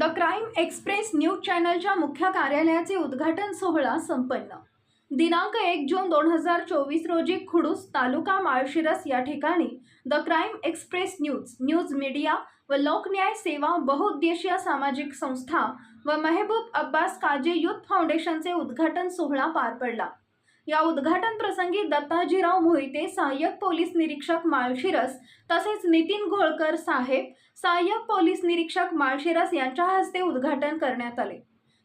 The crime express news चॅनलच्या मुख्य कार्यालयाचे उद्घाटन सोहळा संपन्न. दिनांक एक जून दोन हजार चोवीस रोजी खुडूस तालुका माळशिरस या ठिकाणी the crime express news news media व लोकन्याय सेवा बहुउद्देशीय सामाजिक संस्था व मेहबूब अब्बास काजे युथ फाउंडेशनचे उद्घाटन सोहळा पार पडला. या उद्घाटन प्रसंगी दत्ताजीराव मोहिते सहाय्यक पोलीस निरीक्षक माळशिरस तसेच नितीन घोळकर साहेब सहाय्यक पोलीस निरीक्षक माळशिरस यांच्या हस्ते उद्घाटन करण्यात आले.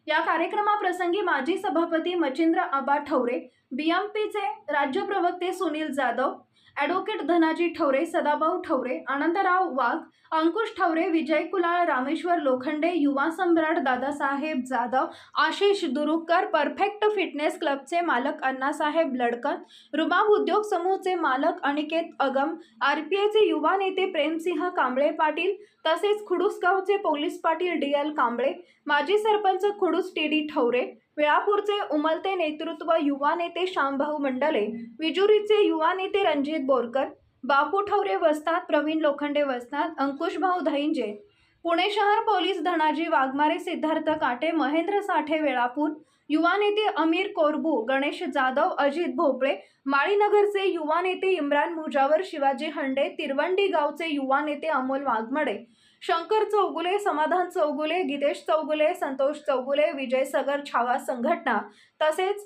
या कार्यक्रमाप्रसंगी माजी सभापती मचिंद्र आबा ठवरे बीएमपीचे राज्य प्रवक्ते सुनील जाधव ॲडव्होकेट धनाजी ठवरे सदाभाऊ ठवरे आनंदराव वाघ अंकुश ठवरे विजय कुलाळ रामेश्वर लोखंडे युवा सम्राट दादासाहेब जाधव आशिष दुरुकर परफेक्ट फिटनेस क्लबचे मालक अण्णासाहेब लडकन रुबाब उद्योग समूहचे मालक अनिकेत अगम आर पी आयचे युवा नेते प्रेमसिंह कांबळे पाटील तसेच खुडूसगावचे police Patil D L Kamble माजी सरपंच खुडूस टी डी ठवरे वेळापूरचे उमलते नेतृत्व युवा नेते श्यामभाऊ मंडले विजुरीचे युवा नेते रणजित बोरकर बापू ठवरे वस्तात प्रवीण लोखंडे वस्तात अंकुशभाऊ धैंजे पुणे शहर पोलीस धनाजी वाघमारे सिद्धार्थ काटे महेंद्र साठे वेळापूर युवा नेते अमीर कोरबू गणेश जाधव अजित भोपळे माळीनगरचे युवा नेते इम्रान मुजावर शिवाजी हंडे तिरवंडी गावचे युवा नेते अमोल वाघमडे शंकर चौगुले समाधान चौगुले गीतेश चौगुले संतोष चौगुले विजय सगर छावा संघटना तसेच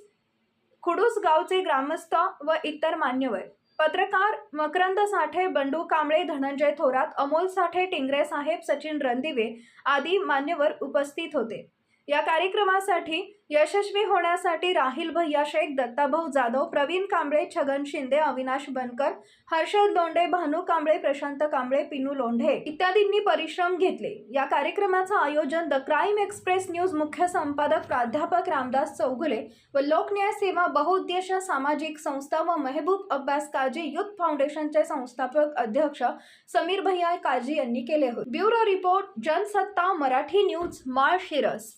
खुडूस गावचे ग्रामस्थ व इतर मान्यवर. पत्रकार मकरंद साठे बंडू कांबळे धनंजय थोरात अमोल साठे टिंगरे साहेब सचिन रणदिवे आदी मान्यवर उपस्थित होते. या कार्यक्रमासाठी यशस्वी होण्यासाठी राहिल भैया शेख दत्ताभाऊ जाधव प्रवीण कांबळे छगन शिंदे अविनाश बनकर हर्षद लोंढे भानू कांबळे प्रशांत कांबळे पिनू लोंढे इत्यादींनी परिश्रम घेतले. या कार्यक्रमाचं आयोजन द क्राईम एक्सप्रेस न्यूज मुख्य संपादक प्राध्यापक रामदास चौगुले व लोकन्याय सेवा बहुउद्देश सामाजिक संस्था व मेहबूब अब्बास काजी युथ फाउंडेशनचे संस्थापक अध्यक्ष समीर भैया काजी यांनी केले होते. Bureau report Jansatta Marathi news Malshiras.